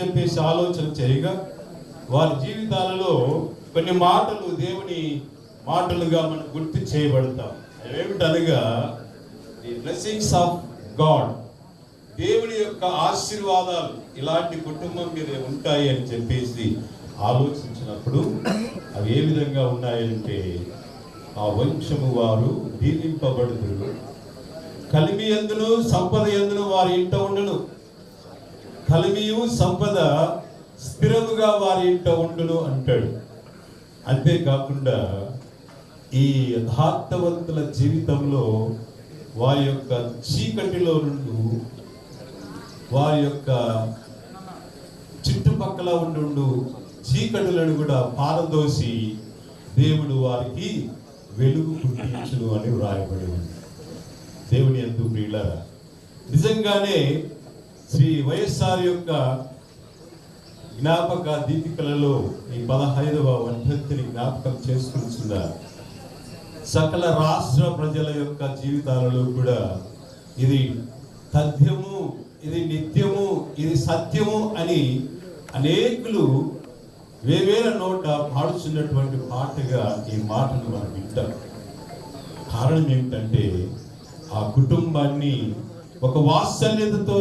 చెప్పేసి ఆలోచన చేయగా వారి జీవితాలలో కొన్ని మాటలు దేవుని మాటలుగా మనం గుర్తు చేయబడతాం. ఏమిటనగా ది బ్లెస్సింగ్స్ ఆఫ్ గాడ్ దేవుని యొక్క ఆశీర్వాదాలు ఇలాంటి కుటుంబం మీద ఉంటాయి అని చెప్పేసి ఆలోచించినప్పుడు అవి ఏ విధంగా ఉన్నాయంటే ఆ వంశము వారు దీవింపబడుదురు. కలిమి ఎందును సంపద ఎందును వారి ఇంట ఉండను. కలిమియు సంపద స్థిరముగా వారి ఇంట ఉండును అంటాడు. అంతేకాకుండా ఈ యథార్థవంతుల జీవితంలో వారి యొక్క చీకటిలో నుండి వారి యొక్క చుట్టుపక్కల ఉండు చీకటులను కూడా పారదోసి దేవుడు వారికి వెలుగు పుట్టించును అని వ్రాయబడి ఉంది. దేవుని ఎందు ప్రియులరా నిజంగానే శ్రీ వైఎస్ఆర్ యొక్క జ్ఞాపక దీపికలలో ఈ పదహైదవ వర్ధంతిని జ్ఞాపకం చేసుకుంటున్నారు సకల రాష్ట్ర ప్రజల యొక్క జీవితాలలో కూడా ఇది తథ్యము ఇది నిత్యము ఇది సత్యము అని అనేకులు వేవేల నోట పాడుచున్నటువంటి పాటగా ఈ మాటను మనం వింటాం. కారణం ఏమిటంటే ఆ కుటుంబాన్ని ఒక వాత్సల్యతతో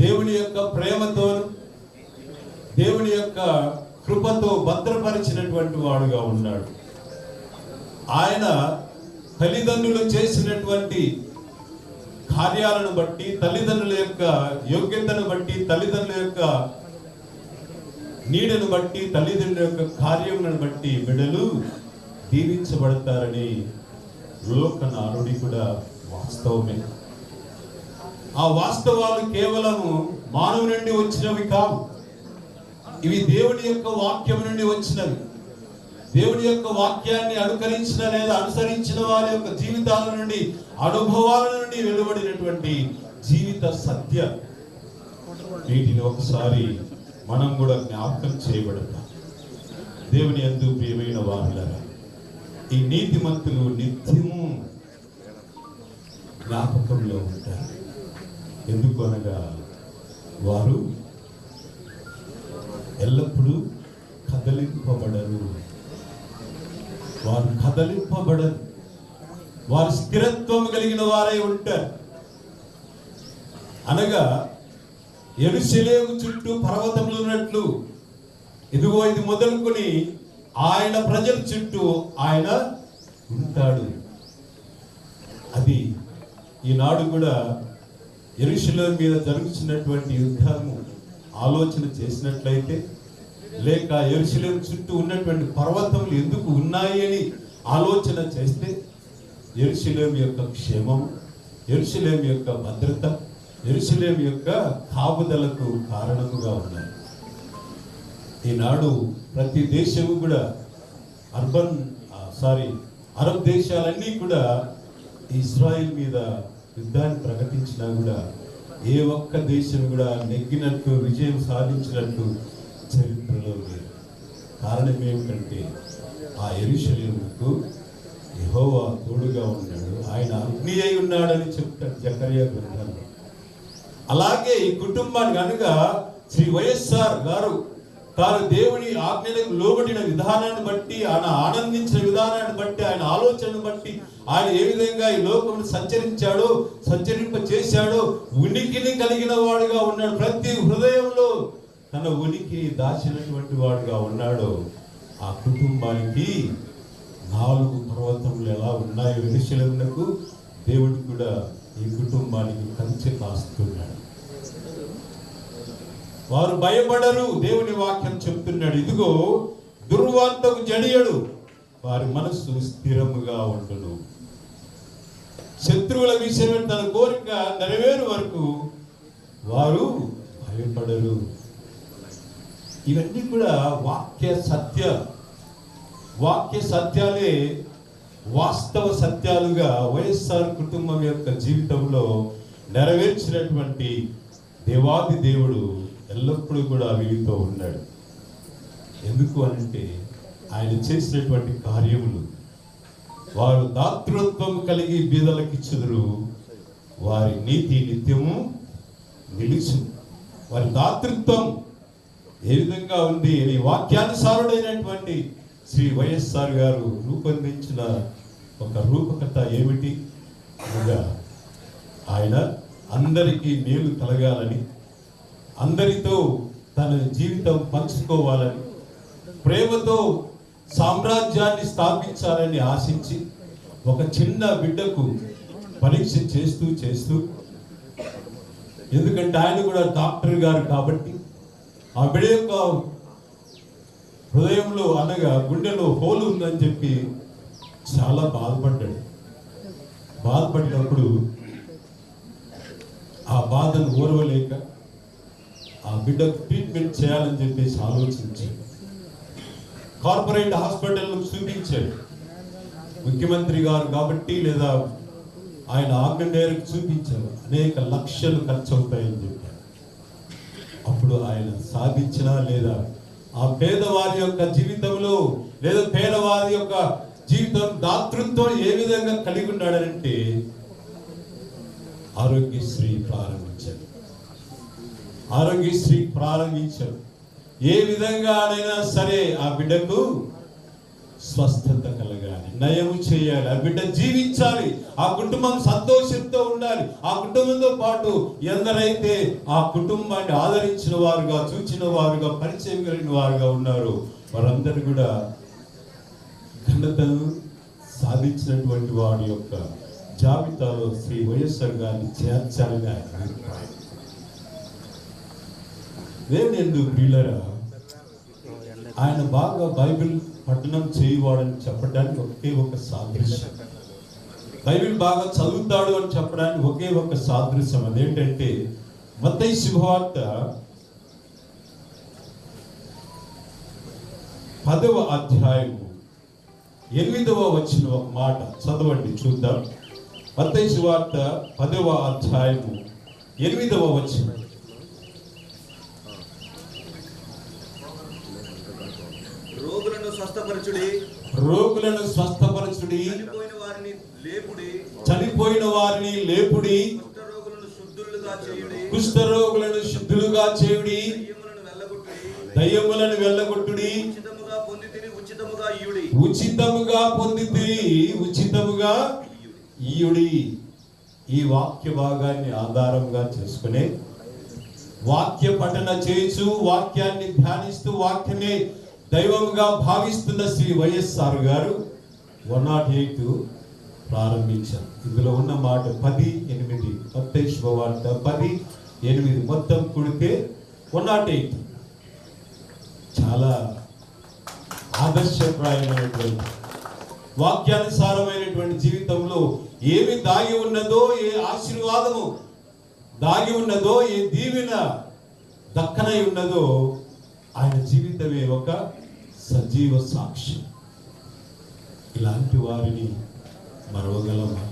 దేవుని యొక్క ప్రేమతో దేవుని యొక్క కృపతో భద్రపరిచినటువంటి వాడుగా ఉన్నాడు. ఆయన తల్లిదండ్రులు చేసినటువంటి కార్యాలను బట్టి తల్లిదండ్రుల యొక్క యోగ్యతను బట్టి తల్లిదండ్రుల యొక్క నీడను బట్టి తల్లిదండ్రుల యొక్క కార్యములను బట్టి బిడలు దీవించబడతారని లోక నారుడి కూడా వాస్తవమే. ఆ వాస్తవాలు కేవలము మానవు నుండి వచ్చినవి కావు. ఇవి దేవుని యొక్క వాక్యం నుండి వచ్చినవి. దేవుని యొక్క వాక్యాన్ని అనుకరించిన లేదా అనుసరించిన వారి యొక్క జీవితాల నుండి అనుభవాల నుండి వెలువడినటువంటి జీవిత సత్య. వీటిని ఒకసారి మనం కూడా జ్ఞాపకం చేయబడతాం. దేవుని ఎందు ప్రియమైన వారులరా ఈ నీతిమంతులు నిత్యము జ్ఞాపకంలో ఉంటారు. ఎందుకు అనగా వారు ఎల్లప్పుడూ కదలింపబడరు. వారు కదలింపబడరు. వారు స్థిరత్వం కలిగిన వారై ఉంటారు. అనగా ఎరుశలేము చుట్టూ పర్వతములు ఉన్నట్లు ఇదిగో ఇది మొదలుకొని ఆయన ప్రజల చుట్టూ ఆయన ఉంటాడు. అది ఈనాడు కూడా ఎరుషులేం మీద జరుగుతున్నటువంటి యుద్ధము ఆలోచన చేసినట్లయితే లేక ఎరుషులేం చుట్టూ ఉన్నటువంటి పర్వతములు ఎందుకు ఉన్నాయి అని ఆలోచన చేస్తే ఎరుషులేం యొక్క క్షేమం ఎరుషులేం యొక్క భద్రత ఎరుషులేం యొక్క కాపుదలకు కారణముగా ఉన్నాయి. ఈనాడు ప్రతి దేశము కూడా అర్బన్ సారీ అరబ్ దేశాలన్నీ కూడా ఇజ్రాయిల్ మీద యుద్ధాన్ని ప్రకటించినా కూడా ఏ ఒక్క దేశం కూడా నెగ్గినట్టు విజయం సాధించినట్టు చరిత్రలో లేదు. కారణం ఏమిటంటే ఆ ఎరుషలేముకు యహోవా తోడుగా ఉన్నాడు. ఆయన అగ్ని అయి ఉన్నాడని చెప్తాడు జకర్యా గ్రంథంలో. అలాగే ఈ కుటుంబానికి అనగా శ్రీ వైఎస్ఆర్ గారు తాను దేవుని ఆజ్ఞలకు లోబడిన విధానాన్ని బట్టి ఆయన ఆనందించిన విధానాన్ని బట్టి ఆయన ఆలోచనను బట్టి ఆయన ఏ విధంగా ఈ లోకం సంచరించాడో సంచరింప చేశాడో ఉనికిని కలిగిన వాడుగా ఉన్నాడు. ప్రతి హృదయంలో తన ఉనికి దాచినటువంటి వాడుగా ఉన్నాడో. ఆ కుటుంబానికి నాలుగు పర్వతములు ఎలా ఉన్నాయో విషయంలో దేవుడు కూడా ఈ కుటుంబానికి కలిసి కాస్తున్నాడు. వారు భయపడరు దేవుని వాక్యం చెప్తున్నాడు. ఇదిగో దుర్వార్తకు జడియడు. వారి మనస్సు స్థిరముగా ఉండును. శత్రువుల విషయమే తన కోరిక నెరవేరు వరకు వారు భయపడరు. ఇవన్నీ కూడా వాక్య సత్య. వాక్య సత్యాలే వాస్తవ సత్యాలుగా వైఎస్ఆర్ కుటుంబం యొక్క జీవితంలో నెరవేర్చినటువంటి దేవాది దేవుడు. ఎల్లప్పుడూ కూడా వీరితో ఉన్నాడు. ఎందుకు అనంటే ఆయన చేసినటువంటి కార్యములు వారు దాతృత్వం కలిగి బీదలకిచ్చుదురు వారి నీతి నిత్యము నిలుచు వారి దాతృత్వం ఏ విధంగా ఉంది అని వాక్యానుసారుడైనటువంటి శ్రీ వైఎస్ఆర్ గారు రూపొందించిన ఒక రూపకథ ఏమిటి? అనగా ఆయన అందరికీ మేలు కలగాలని అందరితో తన జీవితం పంచుకోవాలని ప్రేమతో సామ్రాజ్యాన్ని స్థాపించాలని ఆశించి ఒక చిన్న బిడ్డకు పరీక్ష చేస్తూ చేస్తూ ఎందుకంటే ఆయన కూడా డాక్టర్ గారు కాబట్టి ఆ బిడ్డ యొక్క హృదయంలో అనగా గుండెలో హోలు ఉందని చెప్పి చాలా బాధపడ్డాడు. బాధపడినప్పుడు ఆ బాధను ఓర్వలేక ఆ బిడ్డకు ట్రీట్మెంట్ చేయాలని చెప్పేసి ఆలోచించాడు. కార్పొరేట్ హాస్పిటల్ను చూపించాడు. ముఖ్యమంత్రి గారు కాబట్టి లేదా ఆయన ఆజ్ఞ మేరకు చూపించారు అనేక లక్షలు ఖర్చు అవుతాయని చెప్పారు అప్పుడు ఆయన సాధించినా లేదా ఆ పేదవారి యొక్క జీవితంలో లేదా పేదవారి యొక్క జీవితం దాతృత్వం ఏ విధంగా కలిగి ఉన్నాడంటే ఆరోగ్యశ్రీ ప్రారంభం. ఆరోగ్యశ్రీ ప్రారంభించారు. ఏ విధంగానైనా సరే ఆ బిడ్డకు స్వస్థత కలగాలి నయము చేయాలి ఆ బిడ్డ జీవించాలి ఆ కుటుంబం సంతోషంతో ఉండాలి ఆ కుటుంబంతో పాటు ఎందరైతే ఆ కుటుంబాన్ని ఆదరించిన వారుగా చూచిన వారుగా పరిచయం కలిగిన వారుగా ఉన్నారు వారందరూ కూడా ఘనతను సాధించినటువంటి వాడి యొక్క జాబితాలో శ్రీ వైఎస్ఆర్ గారిని చేర్చాలని ఆయన అభిప్రాయం. దేవుని ఎందుకు ప్రియులరా ఆయన బాగా బైబిల్ పఠనం చేయవాడని చెప్పడానికి ఒకే ఒక సాదృశ్యం. బైబిల్ బాగా చదువుతాడు అని చెప్పడానికి ఒకే ఒక సాదృశ్యం అదేంటంటే మత్తయి శుభవార్త పదవ అధ్యాయము ఎనిమిదవ వచ్చిన ఒక మాట చదవండి చూద్దాం. మత్తయి శుభవార్త పదవ అధ్యాయము ఎనిమిదవ వచ్చిన రోగులను స్వస్థపరచుడి. రోగులను స్వస్థపరచుడి. చనిపోయిన వారిని లేపుడి. చనిపోయిన వారిని లేపుడి. కుష్ఠ రోగులను శుద్ధులుగా చేయుడి. కుష్ఠరోగులను శుద్ధులుగా చేయుడి. దయ్యములను వెళ్ళగొట్టుడి. ఉచితముగా పొంది తిని ఉచితముగా ఇయుడి ఉచితముగా పొందితే ఉచితముగా ఈయుడి. ఈ వాక్య భాగాన్ని ఆధారంగా చేసుకునే వాక్య పఠన చేస్తూ వాక్యాన్ని ధ్యానిస్తూ వాక్యమే దైవంగా భావిస్తున్న శ్రీ వైఎస్ఆర్ గారు వన్ నాట్ ఎయిట్ ప్రారంభించారు. ఇందులో ఉన్న మాట పది ఎనిమిది కొత్త శుభవార్త పది ఎనిమిది మొత్తం కుడితే వన్ నాట్ ఎయిట్ చాలా ఆదర్శప్రాయమైనటువంటి వాక్యానుసారమైనటువంటి జీవితంలో ఏమి దాగి ఉన్నదో ఏ ఆశీర్వాదము దాగి ఉన్నదో ఏ దీవెన దక్కనై ఉన్నదో ఆయన జీవితమే ఒక సజీవ సాక్ష్యం ఇలాంటి వారిని మరవగలమా?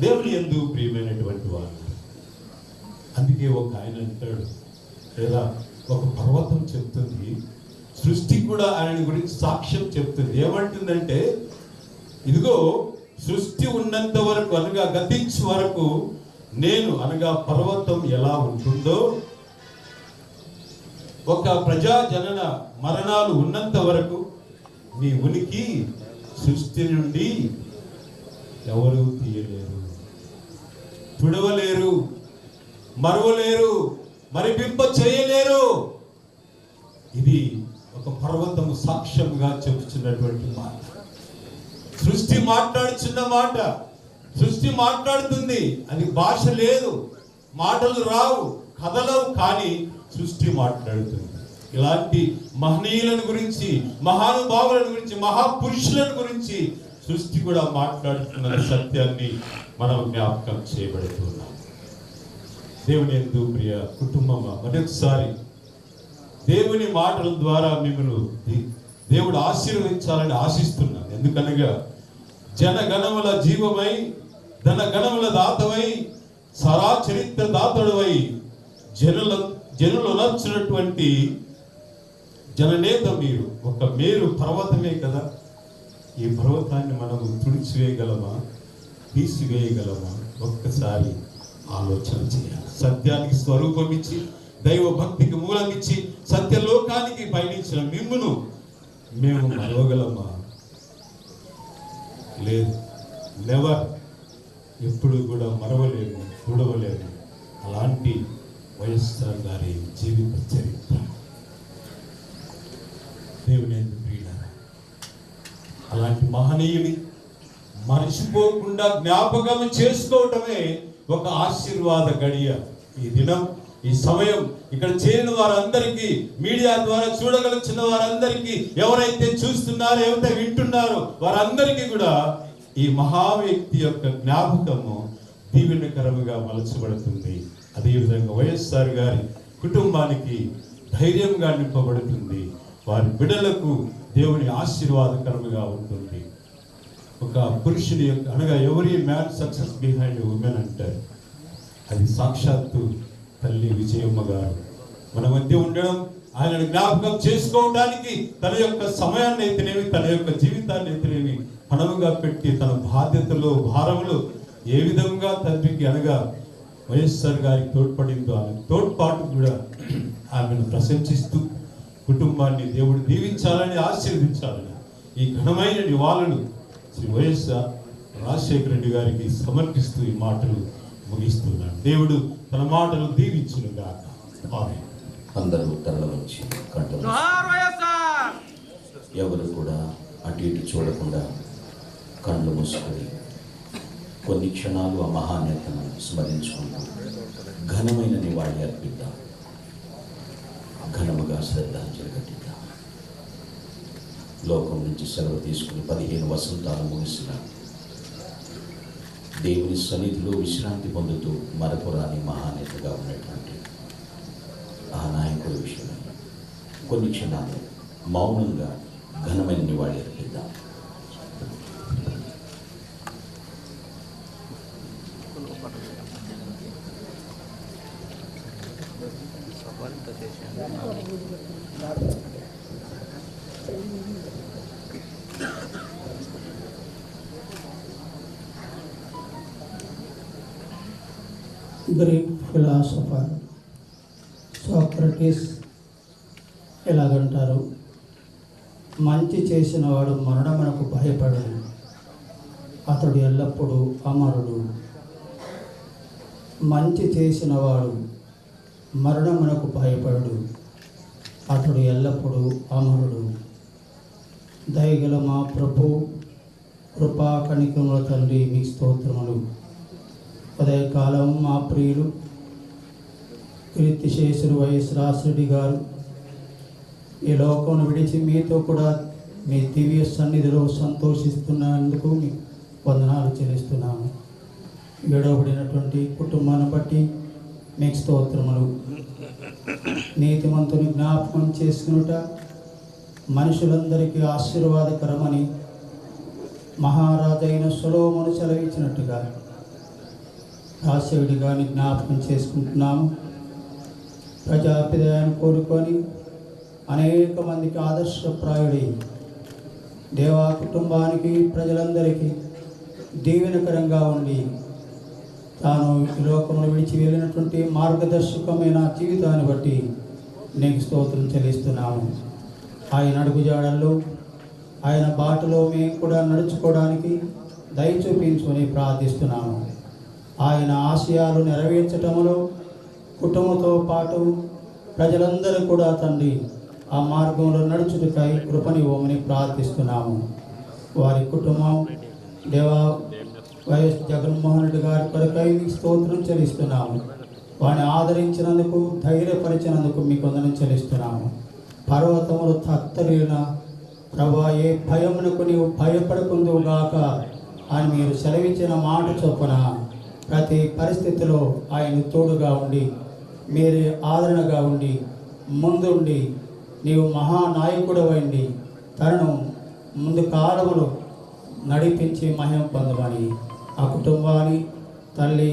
దేవుని ఎందు ప్రియమైనటువంటి వారు అందుకే ఒక ఆయన అంటాడు లేదా ఒక పర్వతం చెప్తుంది సృష్టి కూడా ఆయన గురించి సాక్ష్యం చెప్తుంది. ఏమంటుందంటే ఇదిగో సృష్టి ఉన్నంత వరకు అనగా గతించే వరకు నేను అనగా పర్వతం ఎలా ఉంటుందో ఒక ప్రజా జనన మరణాలు ఉన్నంత వరకు నీ ఉనికి సృష్టి నుండి ఎవరు తీయలేరు. తుడవలేరు మరవలేరు మరిపింప చేయలేరు. ఇది ఒక పర్వతము సాక్ష్యంగా చెబుతున్నటువంటి మాట. సృష్టి మాట్లాడుచున్న మాట సృష్టి మాట్లాడుతుంది అది భాష లేదు మాటలు రావు కథలవు కానీ సృష్టి మాట్లాడుతుంది. ఇలాంటి మహనీయులను గురించి మహానుభావులను గురించి మహాపురుషులను గురించి సృష్టి కూడా మాట్లాడుతున్న సత్యాన్ని మనం జ్ఞాపకం చేయబడుతున్నాం. దేవుని ఎందు ప్రియ కుటుంబమా మరొకసారి దేవుని మాటల ద్వారా మిమ్మల్ని దే- దేవుడు ఆశీర్వదించాలని ఆశిస్తున్నాను. ఎందుకనగా జనగణముల జీవమై ధనగణముల గణముల దాతవై సరా చరిత్ర దాతడువై జనుల జనులు నచ్చినటువంటి జననేత మీరు. ఒక మేరు పర్వతమే కదా. ఈ పర్వతాన్ని మనము తుడిచివేయగలమా? తీసివేయగలమా? ఒక్కసారి ఆలోచన చేయాలి. సత్యానికి స్వరూపం ఇచ్చి దైవ భక్తికి మూలం ఇచ్చి సత్యలోకానికి పయనించిన మిమ్మును మేము మరవగలమా? లేదు. నెవర్ ఎప్పుడు కూడా మరవలేము చూడవలేము అలాంటి వైఎస్ఆర్ గారి జీవిత చరిత్ర. దేవుని ప్రియులారా, అలాంటి మహనీయుని మర్చిపోకుండా జ్ఞాపకం చేసుకోవటమే ఒక ఆశీర్వాద గడియ ఈ దినం ఈ సమయం. ఇక్కడ చేరిన వారందరికీ మీడియా ద్వారా చూడగలిచిన వారందరికీ ఎవరైతే చూస్తున్నారో ఎవరైతే వింటున్నారో వారందరికీ కూడా ఈ మహా వ్యక్తి యొక్క జ్ఞాపకము దీవెనకరముగా మలచబడుతుంది. అదేవిధంగా వైఎస్ఆర్ గారి కుటుంబానికి ధైర్యంగా నింపబడుతుంది. వారి బిడ్డలకు దేవుని ఆశీర్వాదకరముగా ఉంటుంది. ఒక పురుషుని యొక్క అనగా ఎవరి మ్యాన్ సక్సెస్ బిహైండ్ ఉమెన్ అంటారు. అది సాక్షాత్తు తల్లి విజయమ్మ గారు. మన మధ్య ఉండడం ఆయనను జ్ఞాపకం చేసుకోవడానికి తన యొక్క సమయాన్ని అయితేనేమి తన యొక్క జీవితాన్ని అయితేనేమి పణముగా పెట్టి తన బాధ్యతలు భారములు ఏ విధంగా తండ్రికి అనగా వైఎస్ఆర్ గారికి తోడ్పడిందో ఆమె తోడ్పాటు కూడా ఆమెను ప్రశంసిస్తూ కుటుంబాన్ని దేవుడు దీవించాలని ఆశీర్వదించాలని ఈ ఘనమైన నివాళులు శ్రీ వైఎస్ఆర్ రాజశేఖర రెడ్డి గారికి సమర్పిస్తూ ఈ మాటలు ముగిస్తున్నాడు దేవుడు తన మాటలు దీవించును గాక. అందరూ తరల వచ్చి ఎవరు కూడా అటు ఇటు చూడకుండా కళ్ళు మూసుకొని కొన్ని క్షణాలు ఆ మహానేతను స్మరించుకుంటూ ఘనమైన నివాళి అర్పిద్దాం. ఘనముగా శ్రద్ధాంజలి కట్టిద్దాం లోకం నుంచి సెలవు తీసుకుని పదిహేను వసంతాలు ముగిసిన దేవుని సన్నిధిలో విశ్రాంతి పొందుతూ మరపురాని మహానేతగా ఉన్నటువంటి ఆ నాయకుడి విషయమై కొన్ని క్షణాలు మౌనంగా ఘనమైన నివాళి అర్పిద్దాం. గ్రీక్ ఫిలాసఫర్ సోక్రటీస్ ఎలాగంటారు? మంచి చేసిన వాడు మరణమునకు భయపడడు. అతడు ఎల్లప్పుడూ అమరుడు. మంచి చేసిన వాడు మరణమునకు భయపడడు. అతడు ఎల్లప్పుడూ అమరుడు. దయగల మా ప్రభు కృపా కణికముల తండ్రి మీ స్తోత్రములు. ఉదయకాలం మా ప్రియులు కీర్తిశేషుడు వైఎస్ రాసిరెడ్డి గారు ఈ లోకం విడిచి మీతో కూడా మీ దివ్య సన్నిధిలో సంతోషిస్తున్నందుకు వందనాలు చెల్లిస్తున్నాము. విడవబడినటువంటి కుటుంబాన్ని బట్టి మీకు స్తోత్రములు. నీతిమంతుని జ్ఞాపకం చేసుకునుట మనుషులందరికీ ఆశీర్వాదకరమని మహారాజైన సులోమును సెలవిచ్చినట్టుగా రాసేవుడి జ్ఞాపకం చేసుకుంటున్నాము. ప్రజాభిదయాన్ని కోరుకొని అనేక మందికి ఆదర్శప్రాయుడి దేవా కుటుంబానికి ప్రజలందరికీ దీవెనకరంగా ఉండి తాను ఈ లోకంలో విడిచి వెళ్ళినటువంటి మార్గదర్శకమైన జీవితాన్ని బట్టి నీకు స్తోత్రం చెల్లిస్తున్నాము. ఆయన అడుగుజాడల్లో ఆయన బాటలో మేము కూడా నడుచుకోవడానికి దయ చూపించుకొని ప్రార్థిస్తున్నాము. ఆయన ఆశయాలు నెరవేర్చటంలో కుటుంబంతో పాటు ప్రజలందరూ కూడా తండ్రి ఆ మార్గంలో నడుచుటకై కృపనివ్వమని ప్రార్థిస్తున్నాము. వారి కుటుంబం దేవా వైఎస్ జగన్మోహన్ రెడ్డి గారి కొరకై స్తోత్రం చెల్లిస్తున్నాము. వారిని ఆదరించినందుకు ధైర్యపరిచినందుకు మీకు అందరం చెల్లిస్తున్నాము. పర్వతములు తత్తరిన ప్రభా ఏ భయమునకు నీవు భయపడకుందువు గాక అని మీరు సెలవించిన మాట చొప్పున ప్రతి పరిస్థితిలో ఆయన తోడుగా ఉండి మీరు ఆదరణగా ఉండి ముందుండి నీవు మహానాయకుడవండి తనను ముందు కాలములు నడిపించి మహిమ పొందమని ఆ కుటుంబాన్ని తల్లి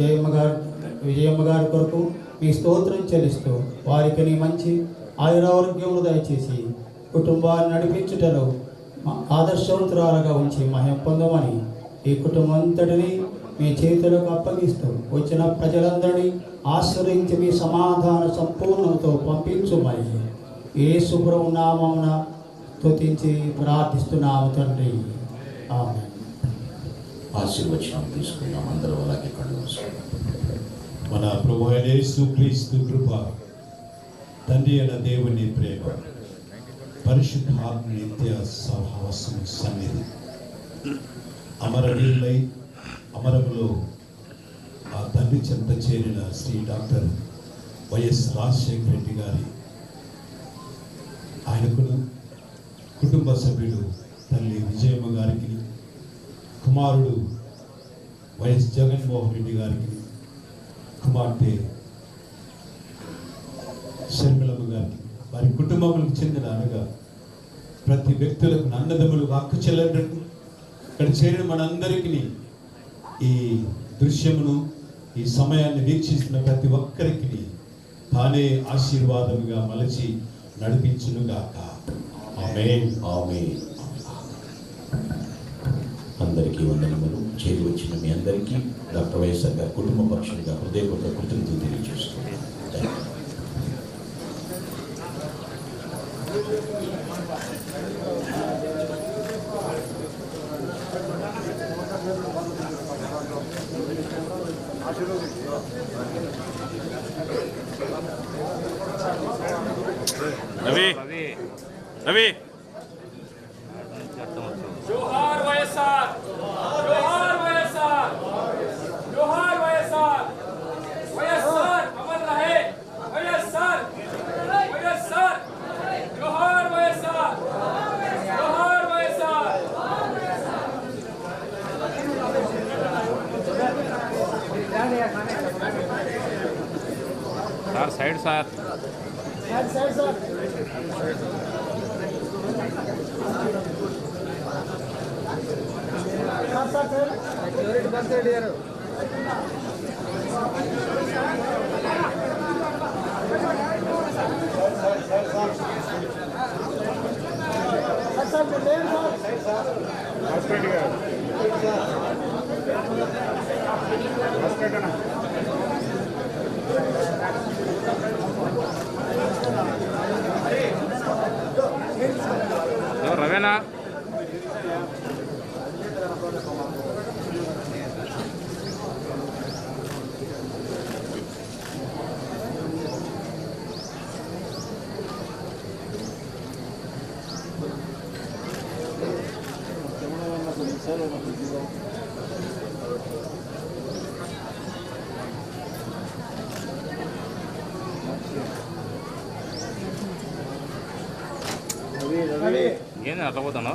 జయమ్మ గారు విజయమ్మ గారి కొరకు మీ స్తోత్రం చెల్లిస్తూ వారికి నీ మంచి ఆయురారోగ్యములు దయచేసి కుటుంబాన్ని నడిపించుటలో ఆదర్శవంతురాలుగా ఉంచి మహిమ పొందమని ఈ కుటుంబం అంతటిని మీ చేతులకు అప్పగిస్తూ. వచ్చిన ప్రజలందరినీ ఆశ్రయించి మీ సమాధాన సంపూర్ణంతో పంపించుమని ఏ శుభ్రం నామమున స్తుతించి ప్రార్థిస్తున్నాము తండ్రి. ఆమె ఆశీర్వచనం తీసుకున్నాం అందరూ అలాగే కళ్ళు. మన ప్రభు యేసు క్రీస్తు కృప తండ్రి అయిన దేవుని ప్రేమ పరిశుద్ధాత్మ నిత్య సహవాసం సన్నిధి. అమరవీరులై అమరములో ఆ తండ్రి చెంత చేరిన శ్రీ డాక్టర్ వైఎస్ రాజశేఖర రెడ్డి గారి ఆయనకును కుటుంబ సభ్యుడు తల్లి విజయమ్మ గారికి కుమారుడు వైఎస్ జగన్మోహన్ రెడ్డి గారికి కుమార్తె షర్మిలమ్మ గారికి వారి కుటుంబములకు చెందిన అనగా ప్రతి వ్యక్తులకు అన్నదమ్ములు వాక్కు చెల్లెండ్రకు ఇక్కడ చేరిన మనందరికీ ఈ దృశ్యమును ఈ సమయాన్ని వీక్షిస్తున్న ప్రతి ఒక్కరికి తానే ఆశీర్వాదముగా మలచి నడిపించునుగాక. ఆమె ఆమె అందరికీ వందనములు. చేరి వచ్చిన మీ అందరికీ డాక్టర్ వైఎస్ఆర్ గారి కుటుంబ పక్షులుగా హృదయపూర్వక కృతజ్ఞతలు తెలియజేస్తున్నాను. రవి ఏంది అట్లా పోతాను